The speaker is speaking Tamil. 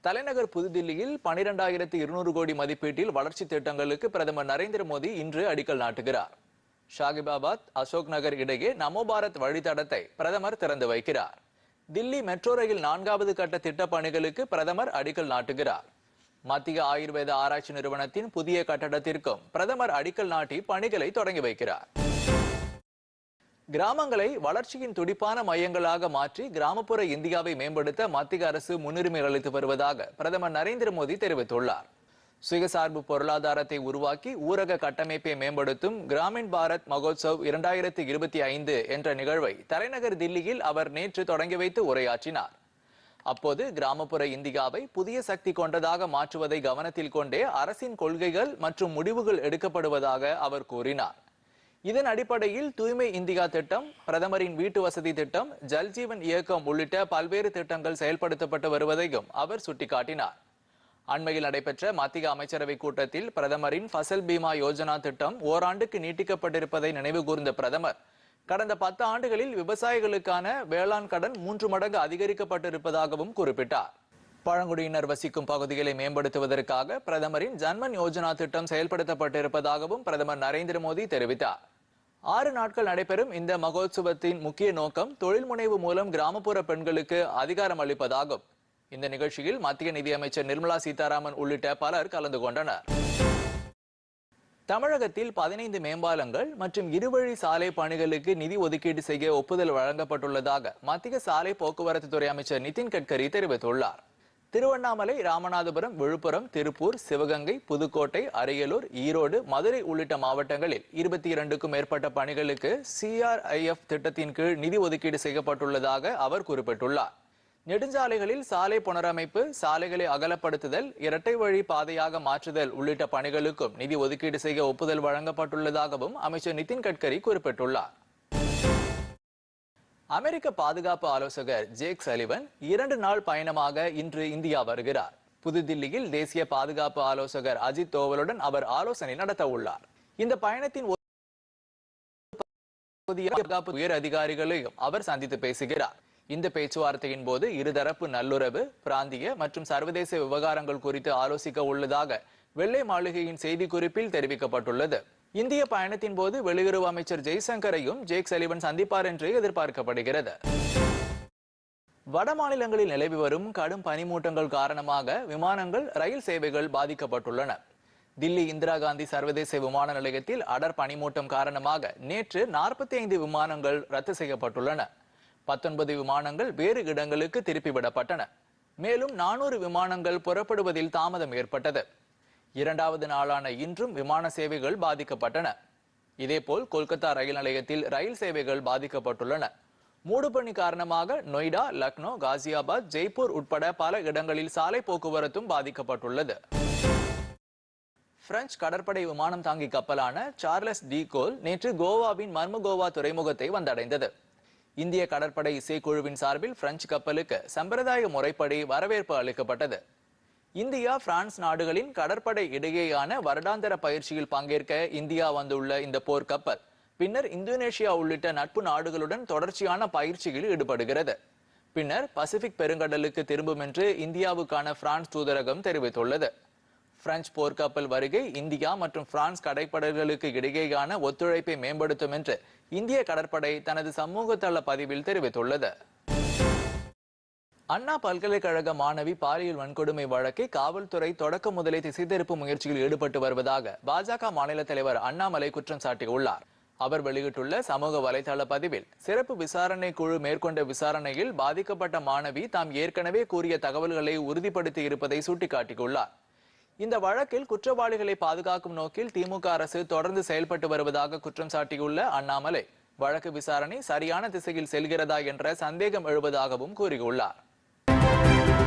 தலைநகர் புதுதில்லியில் பனிரெண்டாயிரத்தி இருநூறு கோடி மதிப்பீட்டில் வளர்ச்சி திட்டங்களுக்கு பிரதமர் நரேந்திர மோடி இன்று அடிக்கல் நாட்டுகிறார். ஷாகிபாபாத் அசோக் நகர் இடையே நமோ பாரத் வழித்தடத்தை பிரதமர் திறந்து வைக்கிறார். தில்லி மெட்ரோ ரயில் நான்காவது கட்ட திட்டப் பணிகளுக்கு பிரதமர் அடிக்கல் நாட்டுகிறார். மத்திய ஆயுர்வேத ஆராய்ச்சி நிறுவனத்தின் புதிய கட்டடத்திற்கும் பிரதமர் அடிக்கல் நாட்டி பணிகளை தொடங்கி வைக்கிறார். கிராமங்களை வளர்ச்சியின் துடிப்பான மையங்களாக மாற்றி கிராமப்புற இந்தியாவை மேம்படுத்த மத்திய அரசு முன்னுரிமை அளித்து வருவதாக பிரதமர் நரேந்திர மோடி தெரிவித்துள்ளார். சுயசார்பு பொருளாதாரத்தை உருவாக்கி ஊரக கட்டமைப்பை மேம்படுத்தும் கிராமின் பாரத் மகோத்சவ் இரண்டாயிரத்தி இருபத்தி ஐந்து என்ற நிகழ்வை தலைநகர் தில்லியில் அவர் நேற்று தொடங்கி வைத்து உரையாற்றினார். அப்போது கிராமப்புற இந்தியாவை புதிய சக்தி கொண்டதாக மாற்றுவதை கவனத்தில் கொண்டே அரசின் கொள்கைகள் மற்றும் முடிவுகள் எடுக்கப்படுவதாக அவர் கூறினார். இதன் அடிப்படையில் தூய்மை இந்தியா திட்டம் பிரதமரின் வீட்டு வசதி திட்டம் ஜல்ஜீவன் இயக்கம் உள்ளிட்ட பல்வேறு திட்டங்கள் செயல்படுத்தப்பட்டு வருவதையும் அவர் சுட்டிக்காட்டினார். அண்மையில் நடைபெற்ற மத்திய அமைச்சரவை கூட்டத்தில் பிரதமரின் ஃபசல் பீமா யோஜனா திட்டம் ஓராண்டுக்கு நீட்டிக்கப்பட்டிருப்பதை நினைவு கூர்ந்த பிரதமர் கடந்த பத்து ஆண்டுகளில் விவசாயிகளுக்கான வேளாண் கடன் மூன்று மடங்கு அதிகரிக்கப்பட்டிருப்பதாகவும் குறிப்பிட்டார். பழங்குடியினர் வசிக்கும் பகுதிகளை மேம்படுத்துவதற்காக பிரதமரின் ஜன்மன் யோஜனா திட்டம் செயல்படுத்தப்பட்டிருப்பதாகவும் பிரதமர் நரேந்திர மோடி தெரிவித்தார். ஆறு நாட்கள் நடைபெறும் இந்த மகோத்சவத்தின் முக்கிய நோக்கம் தொழில் முனைவு மூலம் கிராமப்புற பெண்களுக்கு அதிகாரம் அளிப்பதாகும். இந்த நிகழ்ச்சியில் மத்திய நிதியமைச்சர் நிர்மலா சீதாராமன் உள்ளிட்ட பலர் கலந்து கொண்டனர். தமிழகத்தில் பதினைந்து மேம்பாலங்கள் மற்றும் இருவழி சாலை பணிகளுக்கு நிதி ஒதுக்கீடு செய்ய ஒப்புதல் வழங்கப்பட்டுள்ளதாக மத்திய சாலை போக்குவரத்து துறை அமைச்சர் நிதின் கட்கரி தெரிவித்துள்ளார். திருவண்ணாமலை ராமநாதபுரம் விழுப்புரம் திருப்பூர் சிவகங்கை புதுக்கோட்டை அரியலூர் ஈரோடு மதுரை உள்ளிட்ட மாவட்டங்களில் இருபத்தி இரண்டுக்கும் மேற்பட்ட பணிகளுக்கு சிஆர்ஐஎஃப் திட்டத்தின் கீழ் நிதி ஒதுக்கீடு செய்யப்பட்டுள்ளதாக அவர் குறிப்பிட்டுள்ளார். நெடுஞ்சாலைகளில் சாலை புனரமைப்பு சாலைகளை அகலப்படுத்துதல் இரட்டை வழி பாதையாக மாற்றுதல் உள்ளிட்ட பணிகளுக்கும் நிதி ஒதுக்கீடு செய்ய ஒப்புதல் வழங்கப்பட்டுள்ளதாகவும் அமைச்சர் நிதின் கட்கரி குறிப்பிட்டுள்ளார். அமெரிக்க பாதுகாப்பு ஆலோசகர் ஜேக் சலிவன் இரண்டு நாள் பயணமாக இன்று இந்தியா வருகிறார். புதுதில்லியில் தேசிய பாதுகாப்பு ஆலோசகர் அஜித் தோவலுடன் அவர் ஆலோசனை நடத்த உள்ளார். இந்த பயணத்தின் பாதுகாப்பு உயர் அதிகாரிகளையும் அவர் சந்தித்து பேசுகிறார். இந்த பேச்சுவார்த்தையின் போது இருதரப்பு நல்லுறவு பிராந்திய மற்றும் சர்வதேச விவகாரங்கள் குறித்து ஆலோசிக்க உள்ளதாக வெள்ளை மாளிகையின் செய்திக்குறிப்பில் தெரிவிக்கப்பட்டுள்ளது. இந்திய பயணத்தின் போது வெளியுறவு அமைச்சர் ஜெய்சங்கரையும் ஜேக் சலிவன் சந்திப்பார் என்று எதிர்பார்க்கப்படுகிறது. வட மாநிலங்களில் நிலவி வரும் கடும் பனிமூட்டங்கள் காரணமாக விமானங்கள் ரயில் சேவைகள் பாதிக்கப்பட்டுள்ளன. தில்லி இந்திரா காந்தி சர்வதேச விமான நிலையத்தில் அடர் பனிமூட்டம் காரணமாக நேற்று நாற்பத்தி ஐந்து விமானங்கள் ரத்து செய்யப்பட்டுள்ளன. பத்தொன்பது விமானங்கள் வேறு இடங்களுக்கு திருப்பிவிடப்பட்டன. மேலும் நானூறு விமானங்கள் புறப்படுவதில் தாமதம் ஏற்பட்டது. இரண்டாவது நாளான இன்றும் விமான சேவைகள் பாதிக்கப்பட்டன. இதேபோல் கொல்கத்தா ரயில் நிலையத்தில் ரயில் சேவைகள் பாதிக்கப்பட்டுள்ளன. மூடுபணி காரணமாக நொய்டா லக்னோ காசியாபாத் ஜெய்ப்பூர் உட்பட பல இடங்களில் சாலை போக்குவரத்தும் பாதிக்கப்பட்டுள்ளது. பிரெஞ்சு கடற்படை விமானம் தாங்கி கப்பலான சார்லஸ் டி கோல் நேற்று கோவாவின் மர்மகோவா துறைமுகத்தை வந்தடைந்தது. இந்திய கடற்படை இசைக்குழுவின் சார்பில் பிரெஞ்சு கப்பலுக்கு சம்பிரதாய முறைப்படி வரவேற்பு அளிக்கப்பட்டது. இந்தியா பிரான்ஸ் நாடுகளின் கடற்படை இடையேயான வருடாந்திர பயிற்சியில் பங்கேற்க இந்தியா வந்துள்ள இந்த போர்க்கப்பல் பின்னர் இந்தோனேஷியா உள்ளிட்ட நட்பு நாடுகளுடன் தொடர்ச்சியான பயிற்சியில் ஈடுபடுகிறது. பின்னர் பசிபிக் பெருங்கடலுக்கு திரும்பும் என்று இந்தியாவுக்கான பிரான்ஸ் தூதரகம் தெரிவித்துள்ளது. பிரெஞ்சு போர்க்கப்பல் வருகை இந்தியா மற்றும் பிரான்ஸ் கடற்படைகளுக்கு இடையேயான ஒத்துழைப்பை மேம்படுத்தும் என்று இந்திய கடற்படை தனது சமூக தள பதிவில் தெரிவித்துள்ளது. அண்ணா பல்கலைக்கழக மாணவி பாலியல் வன்கொடுமை வழக்கை காவல்துறை தொடக்க முதலே திசை திருப்பு முயற்சியில் ஈடுபட்டு வருவதாக பாஜக மாநில தலைவர் அண்ணாமலை குற்றம் சாட்டியுள்ளார். அவர் வெளியிட்டுள்ள சமூக வலைதள பதிவில் சிறப்பு விசாரணை குழு மேற்கொண்ட விசாரணையில் பாதிக்கப்பட்ட மாணவி தாம் ஏற்கனவே கூறிய தகவல்களை உறுதிப்படுத்தி இருப்பதை சுட்டிக்காட்டியுள்ளார். இந்த வழக்கில் குற்றவாளிகளை பாதுகாக்கும் நோக்கில் திமுக அரசு தொடர்ந்து செயல்பட்டு வருவதாக குற்றம் சாட்டியுள்ள அண்ணாமலை வழக்கு விசாரணை சரியான திசையில் செல்கிறதா என்ற சந்தேகம் எழுவதாகவும் கூறியுள்ளார்.